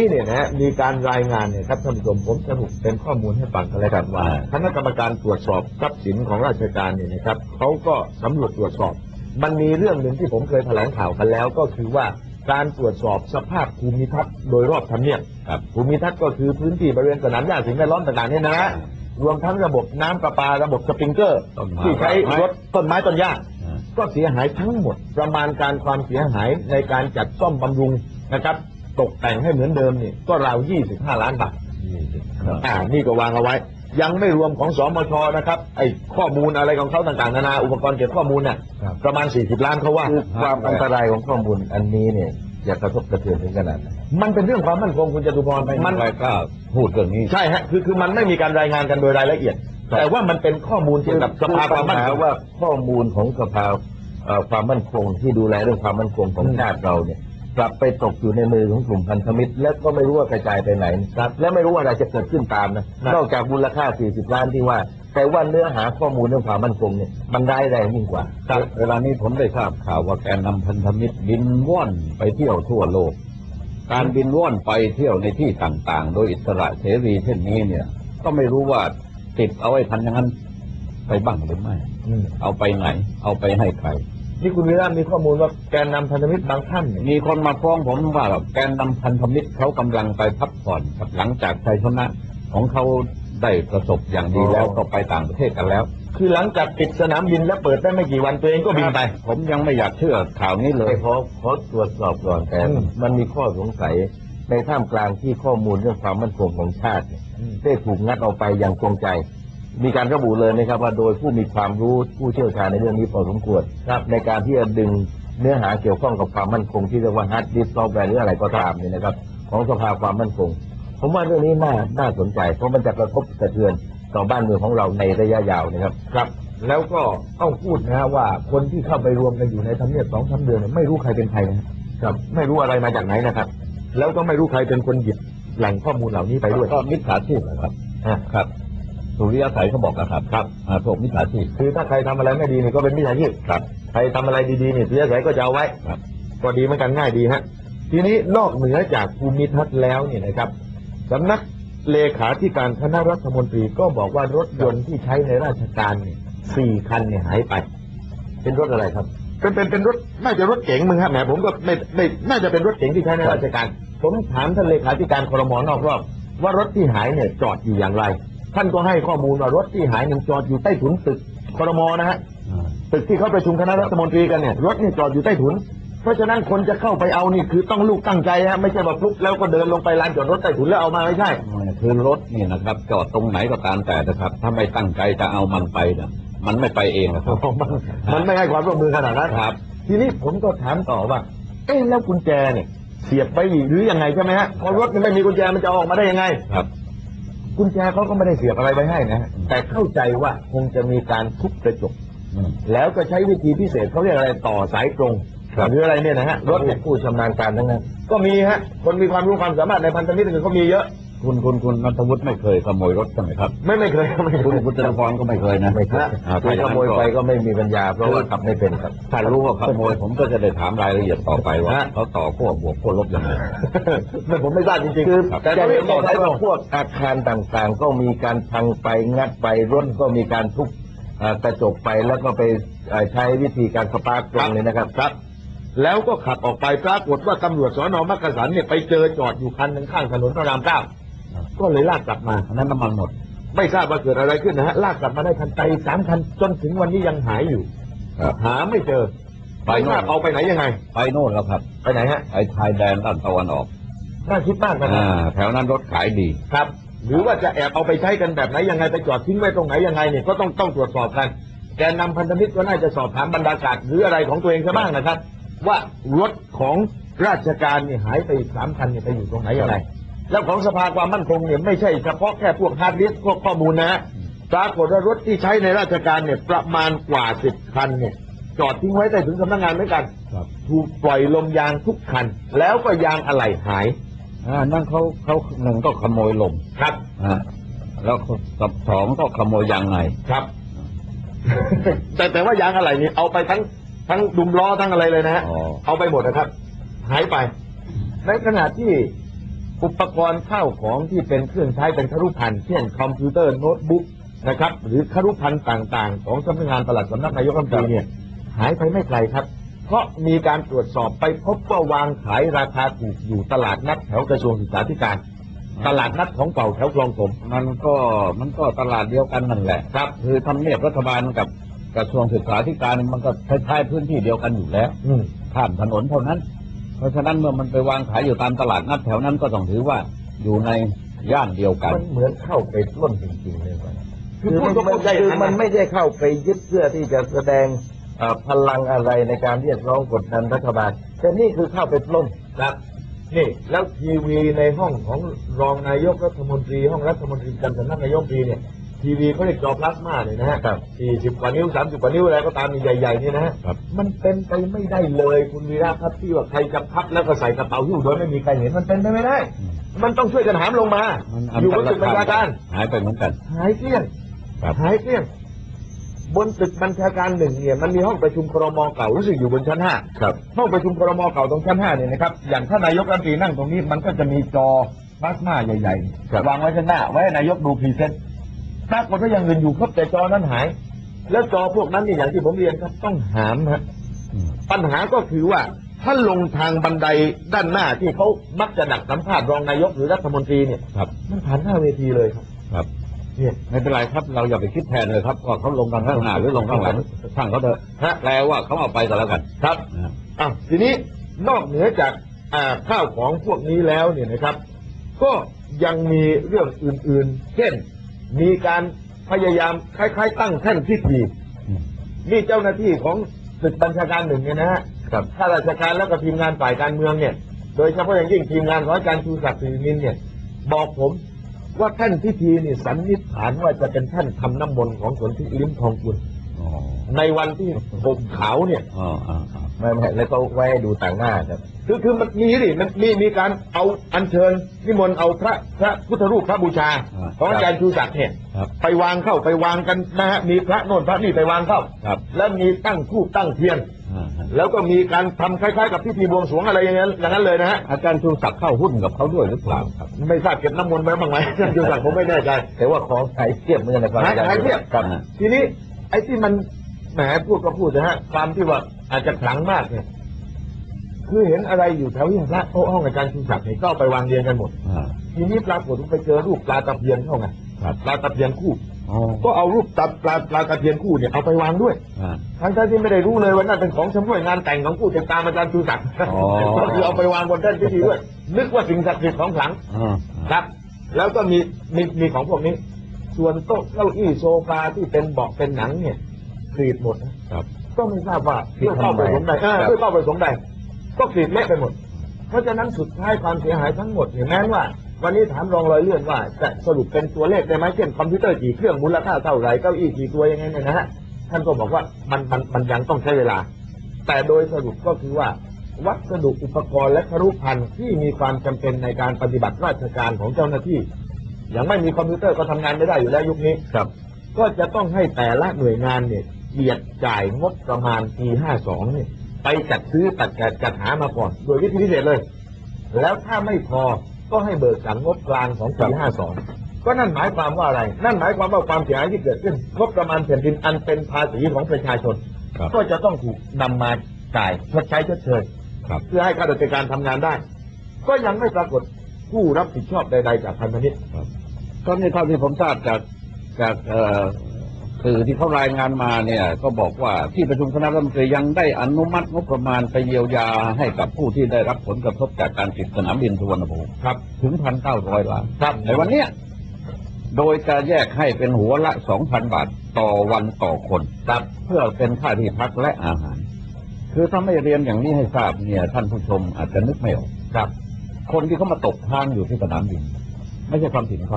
ที่เนี่ยนะฮะมีการรายงานเนี่ยครับท่านผู้ชมผมสรุปเป็นข้อมูลให้ฟังกันเลยกันว่าอ่าคณะกรรมการตรวจสอบทรัพย์สินของราชการเนี่ยนะครับเขาก็สำรวจตรวจสอบ มันมีเรื่องหนึ่งที่ผมเคยแถลงข่าวกันแล้ว ก็คือว่าการตรวจสอบสภาพภูมิทัศน์โดยรอบทำเนียบครับภูมิทัศน์ก็คือพื้นที่บริเวณสนามหญ้าสิ่งแวดล้อมต่างๆเนี่ยนะฮะรวมทั้งระบบน้ำประปาระบบสปริงเกอร์ต้นไม้ที่ใช้รถต้นไม้ต้นหญ้าอ่าก็เสียหายทั้งหมดประมาณการความเสียหายในการจัดซ่อมบำรุงนะครับ ตกแต่งให้เหมือนเดิมนี่ก็ราว 25 ล้านบาทครับอ่า นี่ก็วางเอาไว้ ยังไม่รวมของสมชนะครับ ไอ้ข้อมูลอะไรของเขาต่างๆนานาอุปกรณ์เก็บข้อมูลน่ะครับประมาณ 40 ล้านเขาว่าคือความอันตรายของข้อมูลอันนี้เนี่ยอย่ากระทบกระเทือนถึงขนาดนั้นมันเป็นเรื่องความมั่นคงคุณจตุพรไม่มัมีใครกล้าพูดเรื่องนี้ใช่ฮะคือคือมันไม่มีการรายงานกันโดยรายละเอียดครับแต่ว่ามันเป็นข้อมูลเกี่ยวกับสภาความมั่นคปัญงหว่าข้อมูลของสภาเอ่อความมั่นคงที่ดูแลเรื่องความมั่นคงของอืมชาติเราเนี่ย กลับไปตกอยู่ในมือของกลุ่มพันธมิตร และก็ไม่รู้ว่ากระจายไปไหนครับ และไม่รู้ว่าอะไรจะเกิดขึ้นตามนะนอกจากมูลค่า 40 ล้านที่ว่า แต่ว่าเนื้อหาข้อมูลเรื่องความมั่นคงเนี่ยมันร้ายแรงยิ่งกว่าครับเวลานี้ผมได้ทราบข่าวว่าแกนนำพันธมิตรบินว่อนไปเที่ยวทั่วโลก การบินว่อนไปเที่ยวในที่ต่างๆ โดยอิสระเสรีเช่นนี้เนี่ย ก็ไม่รู้ว่าติดเอาไว้ทันอย่างนั้นไปบ้างหรือไม่อืมเอาไปไหน เอาไปให้ใคร นี่คุณวิระมีข้อมูลว่าแกนนำพันธมิตรบางท่านเนี่ยมีคนมาฟ้องผมว่าแกนนำพันธมิตรเขากำลังไปพักผ่อนครับหลังจากชัยชนะของเขาได้ประสบอย่างดีแล้วก็ไปต่างประเทศกันแล้ว คือหลังจากปิดสนามบินแล้วเปิดได้ไม่กี่วันตัวเองก็บินไป ผมยังไม่อยากเชื่อข่าวนี้เลเลยยขอขอตรวจสอบก่อนแต่อืมมันมีข้อสงสัยในท่ามกลางที่ข้อมูลเรื่องความมั่นคงของชาติเนี่ยได้ถูกงัดออกไปอย่างจงใจ มีการระบุเลยนะครับ ว่าโดยผู้มีความรู้ผู้เชี่ยวชาญในเรื่องนี้พอสมควรครับในการที่จะดึงเนื้อหาเกี่ยวข้องกับความมั่นคงที่เรียกว่าฮาร์ดดิสก์ซอฟต์แวร์หรืออะไรก็ตามเนี่ยนะครับ ของสภาความมั่นคง ผมว่าเรื่องนี้น่าน่าสนใจ เพราะมันจะกระทบกระเทือนต่อบ้านเมืองของเราในระยะยาวนะครับครับ แล้วก็ต้องพูดนะฮะว่าคนที่เข้าไปรวมกันอยู่ในทำเนียบสองสามเดือนเนี่ยไม่รู้ใครเป็นใครนะครับ ไม่รู้อะไรมาจากไหนนะครับ แล้วก็ไม่รู้ใครเป็นคนหยิบแหล่งข้อมูลเหล่านี้ไปด้วยก็มิจฉาชีพนะครับอะครับ สุริยสัยเขาบอกนะครับครับอ่าพวกมิจฉาชีพคือถ้าใครทำอะไรไม่ดีนี่ก็เป็นมิจฉาชีพครับ ใครทำอะไรดีๆนี่เสียสายก็จะเอาไว้ครับ ก็ดีเหมือนกันง่ายดีฮะทีนี้นอกเหนือจากภูมิทัศน์แล้วเนี่ยนะครับสำนักเลขาธิการคณะรัฐมนตรีก็บอกว่ารถยนต์ที่ใช้ในราชการเนี่ยสี่คันเนี่ยหายไป เป็นรถอะไรครับ เป็นเป็นเป็นรถน่าจะรถเก๋งมึงครับแหมผมก็ไม่ไม่น่าจะเป็นรถเก๋งที่ใช้ในราชการ ผมถามท่านเลขาธิการครมนอกรอบว่ารถที่หายเนี่ยจอดอยู่อย่างไร ท่านก็ให้ข้อมูลว่ารถที่หายมันจอดอยู่ใต้ถุนตึกครมนะฮะอ่าตึกที่เขาประชุมคณะรัฐมนตรีกันเนี่ยรถนี่จอดอยู่ใต้ถุน เพราะฉะนั้นคนจะเข้าไปเอานี่คือต้องลูกตั้งใจฮะไม่ใช่ว่าพลุกแล้วก็เดินลงไปลานจอดรถใต้ถุนแล้วเอามาไม่ใช่คือรถนี่นะครับ จอดตรงไหนก็ตามแต่นะครับถ้าไม่ตั้งใจจะเอามันไปเนี่ยมันไม่ไปเองนะครับมันมันไม่ให้ความร่วมมือขนาดนั้นครับ ทีนี้ผมก็ถามต่อว่าเอ๊ะแล้วกุญแจเนี่ยเสียบไปหรือยังไงใช่ไหมฮะพอรถมันไม่มีกุญแจมันจะเอาออกมาได้ยังไงครับ กุญแจเขาก็ไม่ได้เสียบอะไรไปให้นะฮะแต่เข้าใจว่าคงจะมีการทุบกระจกอืมแล้วก็ใช้วิธีพิเศษเขาเรียกอะไรต่อสายตรงครับหรืออะไรเนี่ยนะฮะรรถถเนี่เนี่ยยผู้ชำนาญการทั้งนั้นก็มีฮะคนมีความรู้ความสามารถในพันธมิตรคือเขามีเยอะ คุณคุณคุณนัทวุฒิไม่เคยขโมยรถใช่ไหมครับ ไม่ไม่เคยไม่เคคุณยคุณจตุพรก็ไม่เคยนะไม่ครับอ่าคือขโมยไปก็ไม่มีปัญญา เพราะว่าขับไม่เป็นครับ ถ้ารู้ว่าขโมยผมก็จะได้ถามรายละเอียดต่อไปว่าฮะ เขาต่อขั้วบวกขั้วลบยังไง ไม่ผมไม่ทราบจริงๆคือแต่จะก็เห็เรียนกต่อได้สายตรว่างพวกอาคารต่างๆ ก็มีการพังไปงัดไปรถก็มีการทุบอ่ากระจกไปแล้วก็ไปอ่าใช้วิธีการสปาร์กตรงเลยนะครับครับ แล้วก็ขับออกไปปรากฏว่าตำรวจสอนอมักกะสันเนี่ยไปเจอจอดอยู่คันหนึ่งข้างถนนพระรามเก้า ก็เลยลากกลับมาอันนั้นน้ำมันหมด ไม่ทราบว่าเกิดอะไรขึ้นนะฮะลากกลับมาได้ทันใจสามคันจนถึงวันนี้ยังหายอยู่ครับหาไม่เจอไปไปโน่ทราบนเอาไปไหนยังไง ไปโน่นแล้วครับไปไหนฮะไอ้ชายแดนด้านตะวันออกน่าคิดมากนะครัอ่าบแถวนั้นรถขายดี ครับ หรือว่าจะแอบเอาไปใช้กันแบบไหนยังไงไปจอดทิ้งไว้ตรงไหนยังไงเนี่ยก็ต้องต้องตรวจสอบกันแกนนำพันธมิตรก็น่าจะสอบถามบรรดากาศหรืออะไรของตัวเองซะบ้างนะครับ ว่ารถของราชการเนี่ยหายไปอีกสามคันเนี่ยไปอยู่ตรงไหนยังไง แล้วของสภาความมั่นคงเนี่ยไม่ใช่เฉพาะแค่พวกฮาร์ดดิสก์พวกข้อมูลนะฮะปรากฏว่ารถที่ใช้ในราชการเนี่ยประมาณกว่าสิบคันเนี่ยจอดทิ้งไว้ใต้ถุนสำนักงานเหมือนกันครับถูกปล่อยลมยางทุกคัน แล้วก็ยางอะไหล่หายอ่านั่นเขาเขาหนึ่งก็ขโมยลมครับอ่าแล้วกับสองก็ขโมยยางในครับ แต่แต่ว่ายางอะไหล่นี่เอาไปทั้งทั้งดุมล้อทั้งอะไรเลยนะฮะอ๋อเอาไปหมดนะครับ หายไป ในขณะที่ อุปกรณ์ข้าวของที่เป็นเครื่องใช้เป็นครุพันธ์เช่นคอมพิวเตอร์โน้ตบุ๊กนะครับหรือครุพันธ์ต่างๆ ของสำนักงานปลัดสำนักนายกรัฐมนตรีเนี่ยหายไปไม่ไกลครับ เพราะมีการตรวจสอบไปพบว่าวางขายราคาถูกอยู่ตลาดนัดแถวกระทรวงศึกษาธิการ ตลาดนัดของเก่าแถวคลองถมมันก็มันก็ตลาดเดียวกันนั่นแหละครับ คือทำเนียบรัฐบาลกับกระทรวงศึกษาธิการมันก็คล้ายๆพื้นที่เดียวกันอยู่แล้วอืม ข้ามถนนเท่านั้น เพราะฉะนั้นเมื่อมันไปวางขายอยู่ตามตลาดนัดแถวนั้นก็ต้องถือว่าอยู่ในย่านเดียวกันมันเหมือนเข้าไปปล้นจริงๆเลยว่ะคือพูดก็มัเข้าใจคืออย่างมันนั้นไม่ได้เข้าไปยึดเพื่อที่จะแสดงเอ่อพลังอะไรในการเรียกร้องกดดันรัฐบาลแต่นี่คือเข้าไปปล้นครับนี่แล้วทีวีในห้องของรองนายกรัฐมนตรี ห้องรัฐมนตรีประจำสำนักนายกรัฐมนตรีเนี่ย ทีวีเขาเรียกจอพลาสมาเนี่ยนะฮะครับสี่สิบกว่านิ้วสามสิบกว่านิ้วอะไรก็ตามนี่ใหญ่ๆนี่นะฮะครับมันเป็นไปไม่ได้เลยคุณวีระครับที่ว่าใครจะพับแล้วก็ใส่กระเป๋าหิ้วโดยไม่มีใครเห็นมันเป็นไปไม่ได้อืมมันต้องช่วยกันหามลงมามันอยู่บนตึกบัญชาการ หายไปเหมือนกัน หายเกลี้ยงครับหายเกลี้ยง บนตึกบัญชาการหนึ่งเนี่ยมันมีห้องประชุมครมเก่ารู้สึกอยู่บนชั้นห้าครับห้องประชุมครมเก่าตรงชั้นห้าเนี่ยนะครับ อย่างถ้านายกรัฐมนตรีนั่งตรงนี้มันก็จะมีจอพลาสมาใหญ่ครับๆวางไว้ข้างหน้าไว้ให้นายกดูพรีเซนต์ ปรากฏว่าอย่างอื่นอยู่ครบแต่จอนั้นหาย แล้วจอพวกนั้นนี่อย่างที่ผมเรียนครับต้องหามฮะอืมปัญหาก็คือว่าถ้าลงทางบันไดด้านหน้าที่เขามักจะดักสัมภาษณ์รองนายกหรือรัฐมนตรีเนี่ยครับมันผ่านหน้าเวทีเลยครับครับเนี่ยไม่เป็นไรครับ เราอย่าไปคิดแทนเลยครับว่าเขาลงทางข้างหน้าหรือลงข้างหลังช่างเขาเถอะฮะแปลว่าเขาเอาไปก็แล้วกันครับนะอะทีนี้นอกเหนือจากอ่าข้าวของพวกนี้แล้วเนี่ยนะครับ ก็ยังมีเรื่องอื่นๆ เช่น มีการพยายามคล้ายๆ ตั้งแท่นพิธีอืมนี่เจ้าหน้าที่ของตึกบัญชาการหนึ่งเนี่ยนะฮะครับข้าราชการแล้วก็ทีมงานฝ่ายการเมืองเนี่ย โดยเฉพาะอย่างยิ่งทีมงานของอาจารย์ชูศักดิ์สิรินินเนี่ย บอกผมว่าแท่นพิธีนี่สันนิษฐานว่าจะเป็นแท่นทำน้ำมนต์ของสนธิลิ้มทองกุลอ๋อในวันที่ผมขาวเนี่ยอ๋ออ๋ออ๋อ ไม่ไม่แล้วก็ไว้ให้ดูต่างหน้าครับ คือคือมันมีดิมันมีมีการเอาอัญเชิญนิมนต์เอาพระพระพุทธรูปพระบูชาของอาจารย์ชูศักดิ์เนี่ยครับไปวางเข้าไปวางกันนะฮะมีพระโน่นพระนี่ไปวางเข้า ครับ แล้วมีตั้งธูปตั้งเทียน อ่าฮะแล้วก็มีการทำคล้ายๆ กับพิธีบวงสรวงอะไรอย่างนั้นอย่างนั้นเลยนะฮะอาจารย์ชูศักดิ์เข้าหุ้นกับเขาด้วยหรือเปล่าครับ ไม่ทราบเก็บน้ำมนต์ไว้บ้างไหมอาจารย์ชูศักดิ์ผมไม่แน่ใจ แต่ว่าของหายเทียบเหมือนกันนะครับหายอจรหายเทียบ ครับอ่าทีนี้ไอ้ที่มันแหมพูดก็พูดนะฮะความที่ว่า อาจจะขลังมากเนี่ยคือเห็นอะไรอยู่แถวที่พระโต๊ะห้องอาจารย์ชูศักดิ์เนี่ยก็เอาไปวางเรียงกันหมดอ่าทีนี้ปรากฏว่าไปเจอรูปปลาตะเพียนเข้าไงครับปลาตะเพียนคู่อ๋อก็เอารูปตาปลาปลาตะเพียนคู่เนี่ยเอาไปวางด้วยอ่าทั้งๆที่ไม่ได้รู้เลยว่านั่นเป็นของชำร่วยงานแต่งของผู้ติดตามอาจารย์ชูศักดิ์อ๋อก็คือเอาไปวางบนแท่นพิธีด้วยนึกว่าสิ่งศักดิ์สิทธิ์ของขลังอ่าครับ แล้วก็มีมีมีของพวกนี้ ส่วนโต๊ะเก้าอี้โซฟาที่เป็นเบาะเป็นหนังเนี่ยกรีดหมดนะครับ ก็ไม่ทราบว่าเพื่อเข้าไปสมใดเออเพื่อเข้าไปสมใดก็กรีดเละไปหมด เพราะฉะนั้นสุดท้ายความเสียหายทั้งหมดเนี่ยแม้ว่า วันนี้ถามรองรอยเลื่อนว่าจะสรุปเป็นตัวเลขได้ไหมเช่นคอมพิวเตอร์กี่เครื่องมูลค่าเท่าไหร่เก้าอี้กี่ตัวยังไงเนี่ยนะฮะท่านก็บอกว่ามันมันมันยังต้องใช้เวลา แต่โดยสรุปก็คือว่า วัสดุอุปกรณ์และครุภัณฑ์ที่มีความจำเป็นในการปฏิบัติราชการของเจ้าหน้าที่อย่างไม่มีคอมพิวเตอร์ก็ทำงานไม่ได้อยู่แล้วยุคนี้ครับ ก็จะต้องให้แต่ละหน่วยงานเนี่ย เจียดจ่ายงบประมาณปี52เนี่ยไปจัดซื้อตัดจัดจัดหามาก่อน โดยวิธีพิเศษเลย แล้วถ้าไม่พอก็ให้เบิกจากงบกลางของปี52ก็นั่นหมายความว่าอะไร นั่นหมายความว่าความเสียหายที่เกิดขึ้นงบประมาณแผ่นดินอันเป็นภาษีของประชาชนครับก็จะต้องถูกนำมาจ่ายชดใช้ชดเชยครับเพื่อให้ข้าราชการทำงานได้ ก็ยังไม่ปรากฏผู้รับผิดชอบใด ๆ จากพันธมิตรก็นี่เท่าที่ผมทราบจากจากเอ่อ สื่อที่เขารายงานมาเนี่ยก็บอกว่าที่ประชุมคณะรัฐมนตรียังได้อนุมัติงบประมาณไปเยียวยาให้กับผู้ที่ได้รับผลกระทบจากการปิดสนามบินสุวรรณภูมิครับ ถึงพันเก้าร้อยล้านครับในวันเนี้ยโดยจะแยกให้เป็นหัวละสองพันบาทต่อวันต่อคนครับเพื่อเป็นค่าที่พักและอาหาร คือถ้าไม่เรียนอย่างนี้ให้ทราบเนี่ย ท่านผู้ชมอาจจะนึกไม่ออกครับ คนที่เขามาตกค้างอยู่ที่สนามบิน ไม่ใช่ความผิดของเขา